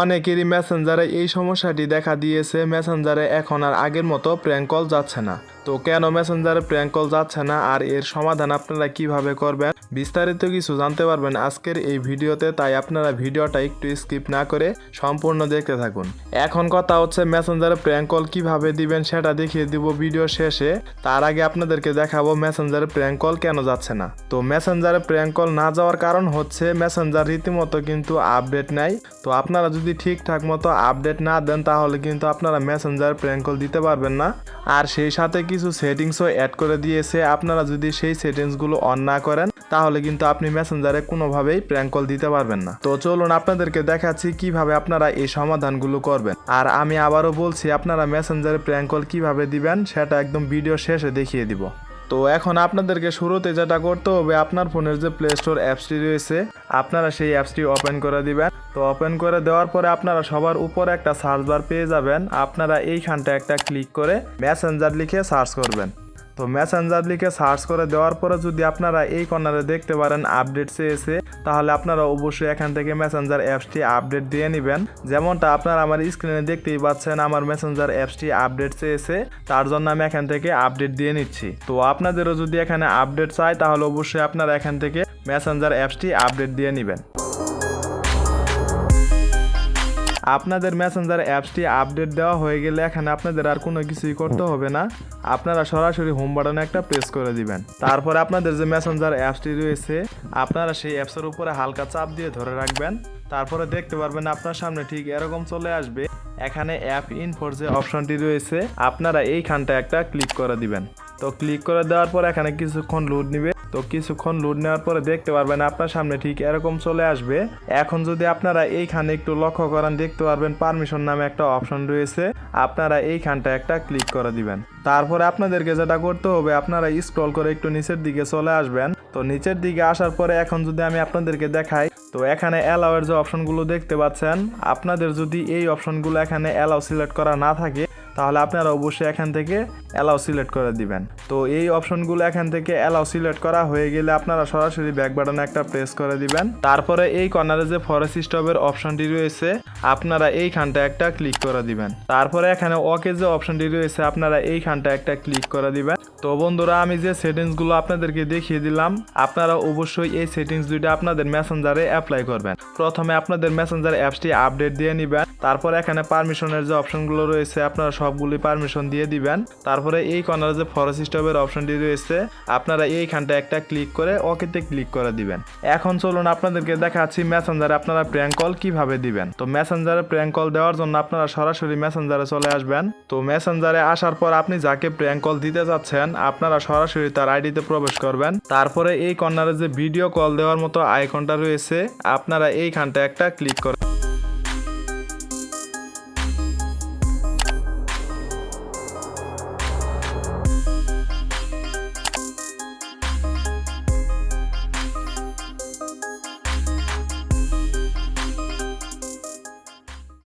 অনেকেরই মেসেঞ্জারে এই সমস্যাটি দেখা দিয়েছে। মেসেঞ্জারে এখন আর আগের মতো প্র্যাঙ্ক কল যাচ্ছে না। তো কেন মেসেঞ্জারে প্র্যাঙ্ক কল যাচ্ছে না? আর এর সমাধান আপনারা কীভাবে করবেন? বিস্তারিত কিছু জানতে পারবেন আজকের এই ভিডিওতে, তাই আপনারা ভিডিওটা একটু স্কিপ না করে সম্পূর্ণ দেখতে থাকুন। এখন কথা হচ্ছে মেসেঞ্জারে প্র্যাঙ্ক কল কীভাবে দিবেন সেটা দেখিয়ে দিব ভিডিও শেষে। তার আগে আপনাদেরকে দেখাবো মেসেঞ্জারে প্র্যাঙ্ক কল কেন যাচ্ছে না। তো মেসেঞ্জারে প্র্যাঙ্ক কল না যাওয়ার কারণ হচ্ছে মেসেঞ্জার রীতিমতো কিন্তু আপডেট নাই। তো আপনারা যদি ঠিকঠাক মতো আপডেট না দেন, তাহলে কিন্তু আপনারা মেসেঞ্জারে প্র্যাঙ্ক কল দিতে পারবেন না। আর সেই সাথে কিছু সেটিংসও অ্যাড করে দিয়েছে। আপনারা যদি সেই সেটিংসগুলো অন না করেন তাহলে কিন্তু আপনি মেসেঞ্জারে কোনোভাবেই প্র্যাঙ্ক কল দিতে পারবেন না। তো চলুন আপনাদেরকে দেখাচ্ছি কীভাবে আপনারা এই সমাধানগুলো করবেন। আর আমি আবারও বলছি, আপনারা মেসেঞ্জারে প্র্যাঙ্ক কল কীভাবে দিবেন, সেটা একদম ভিডিও শেষে দেখিয়ে দিব। তো এখন আপনাদেরকে শুরুতে যেটা করতে হবে, আপনার ফোনের যে প্লে স্টোর অ্যাপসটি রয়েছে, আপনারা সেই অ্যাপসটি ওপেন করে দিবেন। তো ওপেন করে দেওয়ার পরে আপনারা সবার উপরে একটা সার্চ বার পেয়ে যাবেন। আপনারা এইখানটা একটা ক্লিক করে মেসেঞ্জার লিখে সার্চ করবেন। তো মেসেঞ্জার লিখে সার্চ করে দেওয়ার পরে যদি আপনারা এই কর্নারে দেখতে পারেন আপডেট চেয়েছে তাহলে আপনারা অবশ্যই এখান থেকে মেসেঞ্জার অ্যাপসটি আপডেট দিয়ে নেবেন। যেমনটা আপনারা আমার স্ক্রিনে দেখতেই পাচ্ছেন আমার মেসেঞ্জার অ্যাপসটি আপডেট চেয়েছে তার জন্য আমি এখান থেকে আপডেট দিয়ে নিচ্ছি। তো আপনাদেরও যদি এখানে আপডেট চাই, তাহলে অবশ্যই আপনারা এখান থেকে মেসেঞ্জার অ্যাপসটি আপডেট দিয়ে নেবেন। আপনাদের মেসেঞ্জার অ্যাপসটি আপডেট দেওয়া হয়ে গেলে এখানে আপনাদের আর কোনো কিছুই করতে হবে না। আপনারা সরাসরি হোম বাটনে একটা প্রেস করে দিবেন। তারপরে আপনাদের যে মেসেঞ্জার অ্যাপসটি রয়েছে, আপনারা সেই অ্যাপসের উপরে হালকা চাপ দিয়ে ধরে রাখবেন। তারপরে দেখতে পারবেন আপনার সামনে ঠিক এরকম চলে আসবে। এখানে অ্যাপ ইনফোর যে অপশনটি রয়েছে, আপনারা এইখানটা একটা ক্লিক করে দিবেন। তো ক্লিক করে দেওয়ার পর এখানে কিছুক্ষণ লোড নিবে। তো কিছুক্ষণ লোড নেওয়ার পরে দেখতে পারবেন আপনার সামনে ঠিক এরকম চলে আসবে। এখন যদি আপনারা এইখানে একটু লক্ষ্য করেন, দেখতে পারবেন পারমিশন নামে একটা অপশন রয়েছে। আপনারা এইখানটা একটা ক্লিক করে দিবেন। তারপরে আপনাদেরকে যেটা করতে হবে, আপনারা স্ক্রল করে একটু নিচের দিকে চলে আসবেন। তো নিচের দিকে আসার পরে এখন যদি আমি আপনাদেরকে দেখাই, তো এখানে অ্যালাউয়ের যে অপশনগুলো দেখতে পাচ্ছেন, আপনাদের যদি এই অপশনগুলো এখানে অ্যালাউ সিলেক্ট করা না থাকে তাহলে আপনারা অবশ্যই এখান থেকে অ্যালাউ সিলেক্ট করে দিবেন। তো এই অপশনগুলো এখান থেকে অ্যালাউ সিলেক্ট করা হয়ে গেলে আপনারা সরাসরি ব্যাক বাটনে একটা প্রেস করে দিবেন। তারপরে এই কর্নারে যে ফরেস্ট স্টপের অপশনটি রয়েছে, আপনারা এইখানটা একটা ক্লিক করে দিবেন। তারপরে এখানে ওকে যে অপশনটি রয়েছে, আপনারা এইখানটা একটা ক্লিক করে দিবেন। তো বন্ধুরা, আমি যে সেটিংসগুলো আপনাদেরকে দেখিয়ে দিলাম, আপনারা অবশ্যই এই সেটিংস দুইটা আপনাদের মেসেঞ্জারে অ্যাপ্লাই করবেন। প্রথমে আপনাদের মেসেঞ্জার অ্যাপসটি আপডেট দিয়ে নেবেন, তারপর এখানে পারমিশনের যে অপশনগুলো রয়েছে, আপনারা সবগুলি পারমিশন দিয়ে দিবেন। তারপরে এই কর্নারে যে ফরেস্ট স্টপের অপশনটি রয়েছে, আপনারা এইখানটা একটা ক্লিক করে ওকেতে ক্লিক করে দিবেন। এখন চলুন আপনাদেরকে দেখাচ্ছি মেসেঞ্জারে আপনারা প্র্যাঙ্ক কল কীভাবে দিবেন। তো মেসেঞ্জারে প্র্যাঙ্ক কল দেওয়ার জন্য আপনারা সরাসরি মেসেঞ্জারে চলে আসবেন। তো মেসেঞ্জারে আসার পর আপনি যাকে প্র্যাঙ্ক কল দিতে যাচ্ছেন আপনারা সরাসরি তার আইডিতে প্রবেশ করবেন। তারপরে এই কর্নারে যে ভিডিও কল দেওয়ার মতো আইকনটা রয়েছে, আপনারা এইখানটা একটা ক্লিক করে